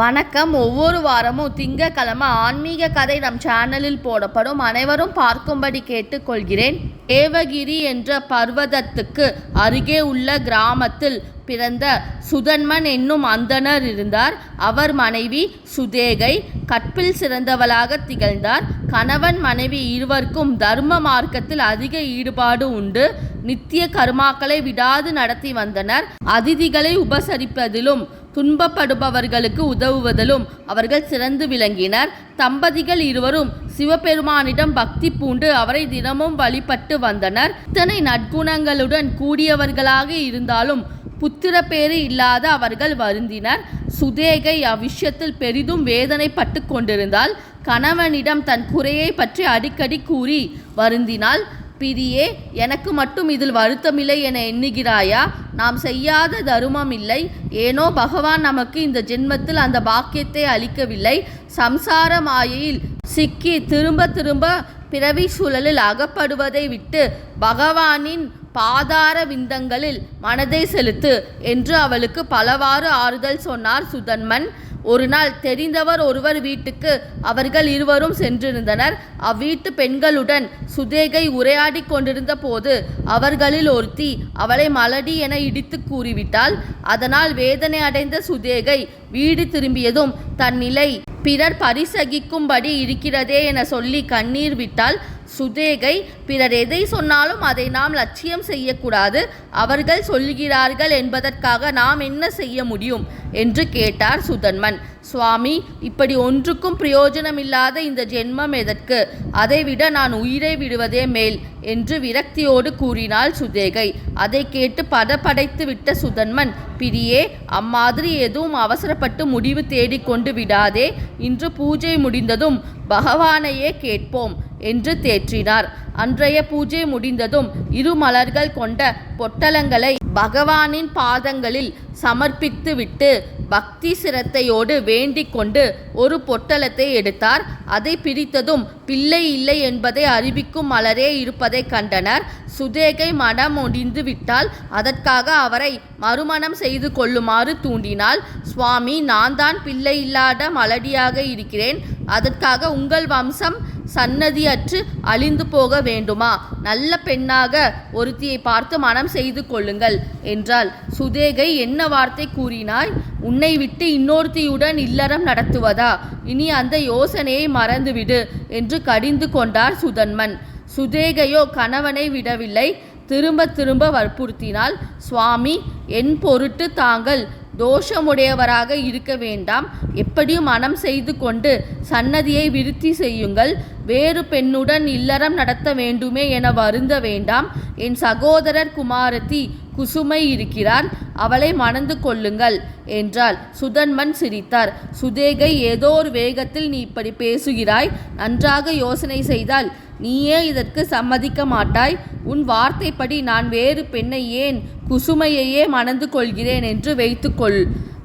வணக்கம். ஒவ்வொரு வாரமும் திங்கக்கிழமை ஆன்மீக கதை நம் சேனலில் போடப்படும். அனைவரும் பார்க்கும்படி கேட்டுக்கொள்கிறேன். தேவகிரி என்ற பர்வதத்துக்கு அருகே உள்ள கிராமத்தில் பிறந்த சுதன்மன் என்னும் அந்தணர் இருந்தார். அவர் மனைவி சுதேகை கற்பில் சிறந்தவளாக திகழ்ந்தார். கணவன் மனைவி இருவருக்கும் தர்ம மார்க்கத்தில் அதிக ஈடுபாடு உண்டு. நித்திய கர்மாக்களை விடாது நடத்தி வந்தனர். அதிதிகளை உபசரிப்பதிலும் துன்பப்படுபவர்களுக்கு உதவுவதிலும் அவர்கள் சிறந்து விளங்கினர். தம்பதிகள் இருவரும் சிவபெருமானிடம் பக்தி பூண்டு அவரை தினமும் வழிபட்டு வந்தனர். இத்தனை நற்குணங்களுடன் கூடியவர்களாக இருந்தாலும் புத்திர பேறு இல்லாத அவர்கள் வருந்தினர். சுதேகை அவ்விஷயத்தில் பெரிதும் வேதனைப்பட்டு கொண்டிருந்தால் கணவனிடம் தன் குறையை பற்றி அடிக்கடி கூறி வருந்தினாள் பிரியே எனக்கு மட்டும் இதில் வருத்தமில்லை என எண்ணுகிறாயா? நாம் செய்யாத தருமம் இல்லை ஏனோ பகவான் நமக்கு இந்த ஜென்மத்தில் அந்த பாக்கியத்தை அளிக்கவில்லை. சம்சார மாயையில் சிக்கி திரும்ப திரும்ப பிறவி சூழலில் அகப்படுவதை விட்டு பகவானின் பாதார விந்தங்களில் மனதை செலுத்து என்று அவளுக்கு பலவாறு ஆறுதல் சொன்னார் சுதன்மன். ஒரு நாள் தெரிந்தவர் ஒருவர் வீட்டுக்கு அவர்கள் இருவரும் சென்றிருந்தனர். அவ்வீட்டு பெண்களுடன் சுதேகை உரையாடி கொண்டிருந்த போது அவர்களில் ஒருத்தி அவளை மலடி என இடித்து கூறிவிட்டாள். அதனால் வேதனை அடைந்த சுதேகை வீடு திரும்பியதும் தன் நிலை பிறர் பரிசகிக்கும்படி இருக்கிறதே என சொல்லி கண்ணீர் விட்டால் சுதேகை பிறர் எதை சொன்னாலும் அதை நாம் லட்சியம் செய்யக்கூடாது. அவர்கள் சொல்லுகிறார்கள் என்பதற்காக நாம் என்ன செய்ய முடியும்? என்று கேட்டார் சுதன்மன். சுவாமி இப்படி ஒன்றுக்கும் பிரயோஜனமில்லாத இந்த ஜென்மம் எதற்கு? அதைவிட நான் உயிரை விடுவதே மேல் என்று விரக்தியோடு கூறினாள் சுதேகை. அதை கேட்டு படபடைத்து விட்ட சுதன்மன் பிரியே அம்மாதிரி எதுவும் அவசரப்பட்டு முடிவு தேடிக்கொண்டு விடாதே. இன்று பூஜை முடிந்ததும் பகவானையே கேட்போம். என்று தேற்றினார். அன்றைய பூஜை முடிந்ததும் இரு மலர்கள் கொண்ட பொட்டலங்களை பகவானின் பாதங்களில் சமர்ப்பித்துவிட்டு பக்தி சிரத்தையோடு வேண்டிக் கொண்டு ஒரு பொட்டலத்தை எடுத்தார். அதை பிரித்ததும் பிள்ளை இல்லை என்பதை அறிவிக்கும் மலரே இருப்பதை கண்டனர். சுதேகை மனம் முடிந்து விட்டால் அதற்காக அவரை மறுமணம் செய்து கொள்ளுமாறு தூண்டினாள். சுவாமி நான் தான் பிள்ளை இல்லாத மலடியாக இருக்கிறேன். அதற்காக உங்கள் வம்சம் சன்னதியற்று அழிந்து போக வேண்டுமா? நல்ல பெண்ணாக ஒருத்தியை பார்த்து மனம் செய்து கொள்ளுங்கள் என்றால் சுதேகை என்ன வார்த்தை கூறினாய்? உன்னை விட்டு இன்னொருத்தியுடன் இல்லறம் நடத்துவதா? இனி அந்த யோசனையை மறந்துவிடு என்று கடிந்து கொண்டார் சுதன்மன். சுதேகையோ கணவனை விடவில்லை. திரும்ப திரும்ப வற்புறுத்தினால் சுவாமி என் பொருட்டு தாங்கள் தோஷமுடையவராக இருக்க வேண்டாம். எப்படியும் மனம் செய்து கொண்டு சன்னதியை விருத்தி செய்யுங்கள். வேறு பெண்ணுடன் இல்லறம் நடத்த வேண்டுமே என வருந்த வேண்டாம். என் சகோதரர் குமாரத்தி குசுமை இருக்கிறார். அவளை மணந்து கொள்ளுங்கள் என்றாள். சுதன்மன் சிரித்தார். சுதேகை ஏதோ ஒரு வேகத்தில் நீ இப்படி பேசுகிறாய். நன்றாக யோசனை செய்தால் நீயே இதற்கு சம்மதிக்க மாட்டாய். உன் வார்த்தைப்படி நான் வேறு பெண்ணை ஏன் குசுமையையே மணந்து கொள்கிறேன் என்று வைத்துக்கொள்.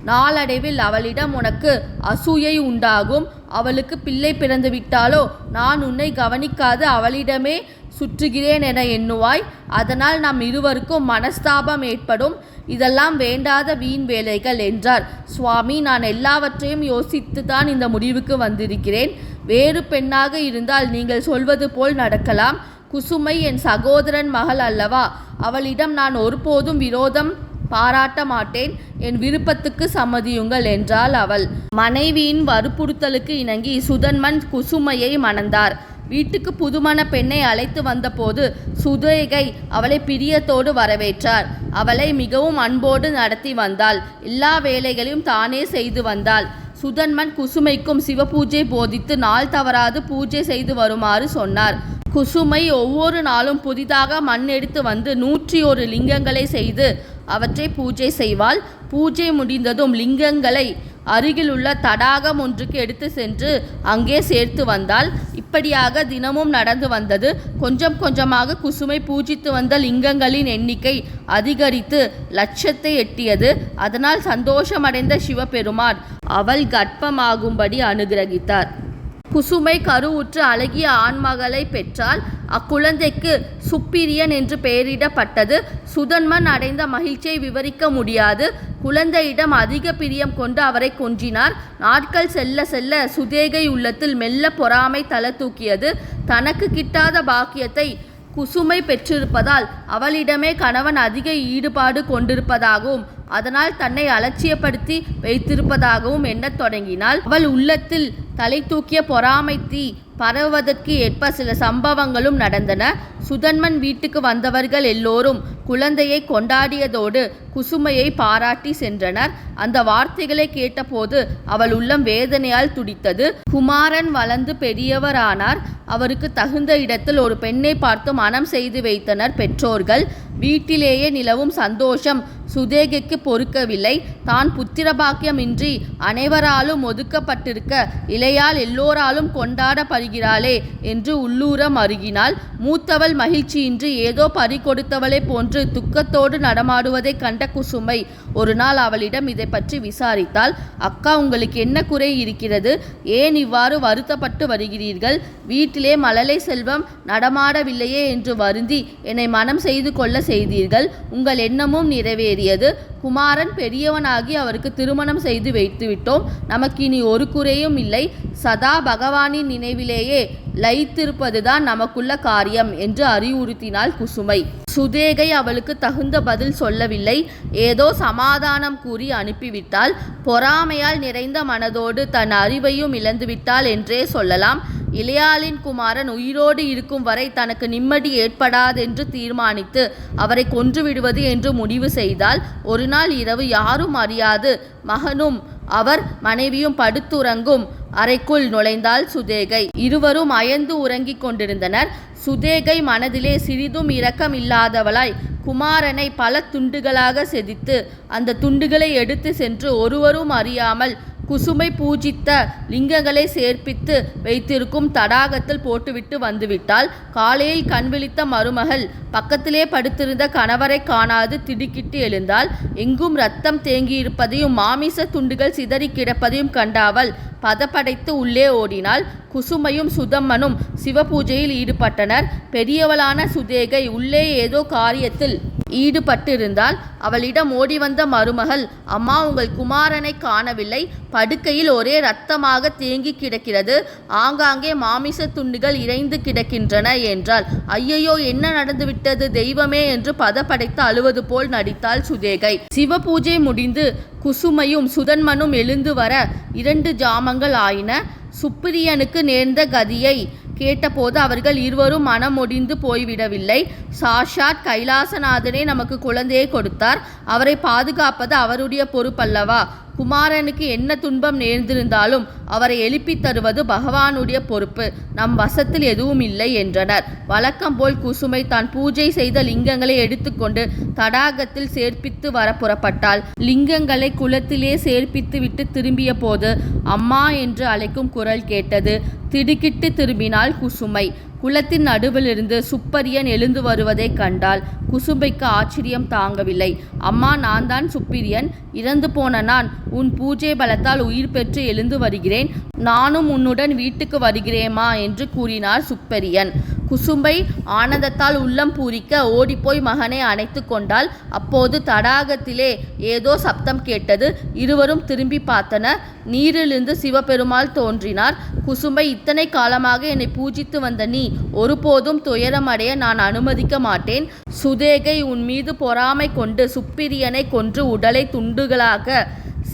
நாளடைவில் அவளிடம் உனக்கு அசூயை உண்டாகும். அவளுக்கு பிள்ளை பிறந்து விட்டாலோ நான் உன்னை கவனிக்காது அவளிடமே சுற்றுகிறேன் என எண்ணுவாய். அதனால் நம் இருவருக்கும் மனஸ்தாபம் ஏற்படும். இதெல்லாம் வேண்டாத வீண் வேலைகள் என்றார். சுவாமி நான் எல்லாவற்றையும் யோசித்து தான் இந்த முடிவுக்கு வந்திருக்கிறேன். வேறு பெண்ணாக இருந்தால் நீங்கள் சொல்வது போல் நடக்கலாம். குசுமை என் சகோதரன் மகள் அல்லவா? அவளிடம் நான் ஒருபோதும் விரோதம் பாராட்ட மாட்டேன். என் விருப்பத்துக்கு சம்மதியுங்கள் என்றாள் அவள். மனைவியின் வற்புறுத்தலுக்கு இணங்கி சுதன்மன் குசுமையை மணந்தார். வீட்டுக்கு புதுமண பெண்ணை அழைத்து வந்தபோது சுதேகை அவளை பிரியத்தோடு வரவேற்றார். அவளை மிகவும் அன்போடு நடத்தி வந்தாள். எல்லா வேலைகளையும் தானே செய்து வந்தாள். சுதன்மன் குசுமைக்கும் சிவபூஜை போதித்து நாள் தவறாது பூஜை செய்து வருமாறு சொன்னார். குசுமை ஒவ்வொரு நாளும் புதிதாக மண் எடுத்து வந்து நூற்றி ஒரு லிங்கங்களை செய்து அவற்றை பூஜை செய்வாள். பூஜை முடிந்ததும் லிங்கங்களை அருகிலுள்ள தடாகம் ஒன்றுக்கு எடுத்து சென்று அங்கே சேர்த்து வந்தால் இப்படியாக தினமும் நடந்து வந்தது. கொஞ்சம் கொஞ்சமாக குசுமை பூஜித்து வந்த லிங்கங்களின் எண்ணிக்கை அதிகரித்து லட்சத்தை எட்டியது. அதனால் சந்தோஷமடைந்த சிவபெருமான் அவள் கர்ப்பமாகும்படி அனுகிரகித்தார். குசுமை கருவுற்று அழகிய ஆண்மகளை பெற்றால் அக்குழந்தைக்கு சுப்பிரியன் என்று பெயரிடப்பட்டது. சுதன்மன் அடைந்த மகிழ்ச்சியை விவரிக்க முடியாது. குழந்தையிடம் அதிக பிரியம் கொண்டு அவரை கொஞ்சினார் நாட்கள் செல்ல செல்ல சுதேகை உள்ளத்தில் மெல்ல பொறாமை தலை தூக்கியது. தனக்கு கிட்டாத பாக்கியத்தை குசுமை பெற்றிருப்பதால் அவளிடமே கணவன் அதிக ஈடுபாடு கொண்டிருப்பதாகவும் அதனால் தன்னை அலட்சியப்படுத்தி வைத்திருப்பதாகவும் எண்ணத் தொடங்கினாள். அவள் உள்ளத்தில் தலை தூக்கிய பொறாமை தீ பரவுவதற்கு ஏற்ப சில சம்பவங்களும் நடந்தன. சுதன்மன் வீட்டுக்கு வந்தவர்கள் எல்லோரும் குழந்தையை கொண்டாடியதோடு குசுமையை பாராட்டி சென்றனர். அந்த வார்த்தைகளை கேட்டபோது அவள் உள்ளம் வேதனையால் துடித்தது. குமாரன் வளர்ந்து பெரியவரானார். அவருக்கு தகுந்த இடத்தில் ஒரு பெண்ணை பார்த்து மனம் செய்து வைத்தனர் பெற்றோர்கள். வீட்டிலேயே நிலவும் சந்தோஷம் சுதேகைக்கு பொறுக்கவில்லை. தான் புத்திரபாக்கியமின்றி அனைவராலும் ஒதுக்கப்பட்டிருக்க இளையால் எல்லோராலும் கொண்டாடப்படுகிறாளே என்று உள்ளூரம் அருகினாள். மூத்தவள் மகிழ்ச்சியின்றி ஏதோ பறி கொடுத்தவளை போன்று துக்கத்தோடு நடமாடுவதை கண்ட குசுமை ஒரு நாள் அவளிடம் இதை பற்றி விசாரித்தாள். அக்கா உங்களுக்கு என்ன குறை இருக்கிறது? ஏன் இவ்வாறு வருத்தப்பட்டு வருகிறீர்கள்? வீட்டிலே மழலை செல்வம் நடமாடவில்லையே என்று வருந்தி என்னை மனம் செய்து கொள்ள செய்தீர்கள். உங்கள் எண்ணமும் நிறைவேறியது. குமாரன் பெரியவனாகி அவருக்கு திருமணம் செய்து வைத்துவிட்டோம். நமக்கு இனி ஒரு குறையும் இல்லை. சதா பகவானின் நினைவிலேயே லயித்திருப்பதுதான் நமக்குள்ள காரியம் என்று அறிவுறுத்தினாள் குசுமை. சுதேகை அவளுக்கு தகுந்த பதில் சொல்லவில்லை. ஏதோ சமாதானம் கூறி அனுப்பிவிட்டாள். பொறாமையால் நிறைந்த மனதோடு தன் அறிவையும் இழந்துவிட்டாள் என்றே சொல்லலாம். இளையாளின் குமாரன் உயிரோடு இருக்கும் வரை தனக்கு நிம்மதி ஏற்படாதென்று தீர்மானித்து அவரை கொன்றுவிடுவது என்று முடிவு செய்தால் ஒரு நாள் இரவு யாரும் அறியாது. மகனும் அவர் மனைவியும் படுத்துறங்கும். அறைக்குள் நுழைந்தாள் சுதேகை. இருவரும் அயந்து உறங்கிக் கொண்டிருந்தனர். சுதேகை மனதிலே சிறிதும் இரக்கம் இல்லாதவளாய் குமாரனை பல துண்டுகளாக செதித்து அந்த துண்டுகளை எடுத்து சென்று ஒருவரும் அறியாமல் குசுமை பூஜித்த லிங்கங்களை சேர்ப்பித்து வைத்திருக்கும் தடாகத்தில் போட்டுவிட்டு வந்துவிட்டால் காலையில் கண் விழித்த மருமகள் பக்கத்திலே படுத்திருந்த கணவரை காணாது திடுக்கிட்டு எழுந்தால் எங்கும் ரத்தம் தேங்கியிருப்பதையும் மாமிச துண்டுகள் சிதறி கிடப்பதையும் கண்டாவல் பதப்படைத்து உள்ளே ஓடினாள். குசுமையும் சுதம்மனும் சிவபூஜையில் ஈடுபட்டனர். பெரியவளான சுதேகை உள்ளே ஏதோ காரியத்தில் ஈடுபட்டிருந்தால் அவளிடம் ஓடி வந்த மருமகள் அம்மா உங்கள் குமாரனை காணவில்லை. படுக்கையில் ஒரே ரத்தமாக தேங்கி கிடக்கிறது. ஆங்காங்கே மாமிச துண்டுகள் இறைந்து கிடக்கின்றன என்றாள். ஐயையோ என்ன நடந்துவிட்டது? தெய்வமே என்று பதப்படைத்து அழுவது போல் நடித்தாள் சுதேகை. சிவபூஜை முடிந்து குசுமையும் சுதன்மனும் எழுந்து வர இரண்டு ஜாமங்கள் ஆயின. சுப்பிரியனுக்கு நேர்ந்த கதியை கேட்டபோது அவர்கள் இருவரும் மனமொடிந்து போய்விடவில்லை. சாஷாத் கைலாசநாதனே நமக்கு குழந்தையை கொடுத்தார். அவரை பாதுகாப்பது அவருடைய பொறுப்பல்லவா? குமாரனுக்கு என்ன துன்பம் நேர்ந்திருந்தாலும் அவரை எழுப்பித் தருவது பகவானுடைய பொறுப்பு. நம் வசத்தில் எதுவும் இல்லை என்றனர். வழக்கம் போல் குசுமை தான் பூஜை செய்த லிங்கங்களை எடுத்துக்கொண்டு தடாகத்தில் சேர்ப்பித்து வர புறப்பட்டாள். லிங்கங்களை குளத்திலே சேர்ப்பித்து விட்டு திரும்பிய போது அம்மா என்று அழைக்கும் குரல் கேட்டது. திடுக்கிட்டு திரும்பினாள் குசுமை. குளத்தின் நடுவிலிருந்து சுப்பரியன் எழுந்து வருவதைக் கண்டால் குசும்பைக்கு ஆச்சரியம் தாங்கவில்லை. அம்மா நான் தான் சுப்பிரியன். இறந்து போன நான் உன் பூஜை பலத்தால் உயிர் பெற்று எழுந்து வருகிறேன். நானும் உன்னுடன் வீட்டுக்கு வருகிறேமா என்று கூறினார் சுப்பரியன். குசும்பை ஆனந்தத்தால் உள்ளம் பூரிக்க ஓடிப்போய் மகனை அணைத்து கொண்டாள். அப்போது தடாகத்திலே ஏதோ சப்தம் கேட்டது. இருவரும் திரும்பி பார்த்தனர் நீரிலிருந்து சிவபெருமாள் தோன்றினார். குசும்பை இத்தனை காலமாக என்னை பூஜித்து வந்த நீ ஒருபோதும் துயரமடைய நான் அனுமதிக்க மாட்டேன். சுதேகை உன் மீது பொறாமை கொண்டு சுப்பிரியனை கொன்று உடலை துண்டுகளாக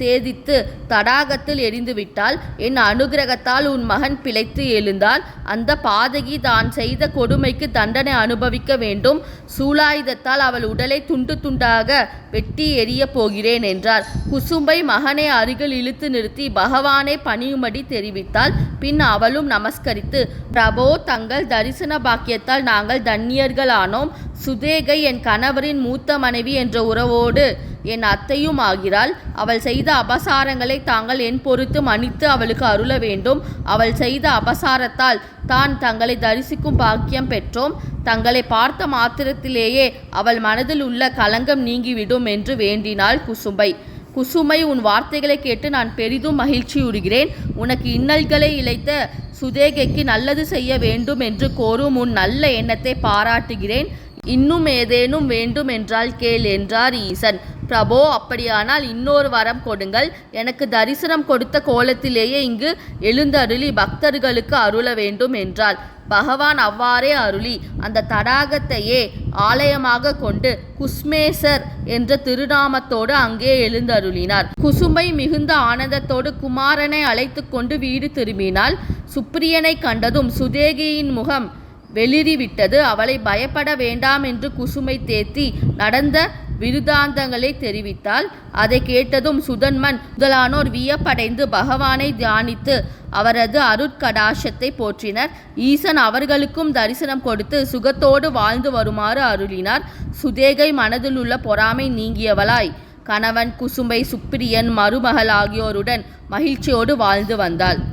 சேதித்து தடாகத்தில் எரிந்துவிட்டால் என் அனுகிரகத்தால் உன் மகன் பிழைத்து எழுந்தான் அந்த பாதகி தான் செய்த கொடுமைக்கு தண்டனை அனுபவிக்க வேண்டும். சூலாயுதத்தால் அவள் உடலை துண்டு துண்டாக வெட்டி எரியப் போகிறேன் என்றார். குசும்பை மகனை அருகில் இழுத்து நிறுத்தி பகவானை பணியும்படி தெரிவித்தாள். பின் அவளும் நமஸ்கரித்து பிரபோ தங்கள் தரிசன பாக்கியத்தால் நாங்கள் தன்னியர்களானோம். சுதேகை என் கணவரின் மூத்த மனைவி என்ற உறவோடு என் அத்தையும் ஆகிறாள். அவள் செய்த அபசாரங்களை தாங்கள் என் பொறுத்து மன்னித்து அவளுக்கு அருள வேண்டும். அவள் செய்த அபசாரத்தால் தான் தங்களை தரிசிக்கும் பாக்கியம் பெற்றோம். தங்களை பார்த்த மாத்திரத்திலேயே அவள் மனதில் உள்ள களங்கம் நீங்கிவிடும் என்று வேண்டினாள் குசும்பை. குசுமை உன் வார்த்தைகளை கேட்டு நான் பெரிதும் மகிழ்ச்சியுறுகிறேன் உனக்கு இன்னல்களை இழைத்த சுதேகைக்கு நல்லது செய்ய வேண்டும் என்று கோரும் உன் நல்ல எண்ணத்தை பாராட்டுகிறேன். இன்னும் ஏதேனும் வேண்டும் என்றால் கேள் என்றார் ஈசன். பிரபோ அப்படியானால் இன்னொரு வரம் கொடுங்கள். எனக்கு தரிசனம் கொடுத்த கோலத்திலேயே இங்கு எழுந்தருளி பக்தர்களுக்கு அருள வேண்டும் என்றாள். பகவான் அவ்வாறே அருளி அந்த தடாகத்தையே ஆலயமாக கொண்டு குஸ்மேசர் என்ற திருநாமத்தோடு அங்கே எழுந்தருளினார். குசும்பை மிகுந்த ஆனந்தத்தோடு குமாரனை அழைத்து கொண்டு வீடு திரும்பினாள். சுப்ரியனை கண்டதும் சுதேகியின் முகம் வெளிறிவிட்டது. அவளை பயப்பட வேண்டாம் என்று குசுமை தேத்தி நடந்த விருதாந்தங்களை தெரிவித்தாள். அதை கேட்டதும் சுதன்மன் முதலானோர் வியப்படைந்து பகவானை தியானித்து அவரது அருட்கடாசத்தை போற்றினர். ஈசன் அவர்களுக்கும் தரிசனம் கொடுத்து சுகத்தோடு வாழ்ந்து வருமாறு அருளினார். சுதேகை மனதில் உள்ள பொறாமை நீங்கியவளாய். கணவன் குசும்பை சுப்பிரியன் மருமகள் ஆகியோருடன் மகிழ்ச்சியோடு வாழ்ந்து வந்தாள்.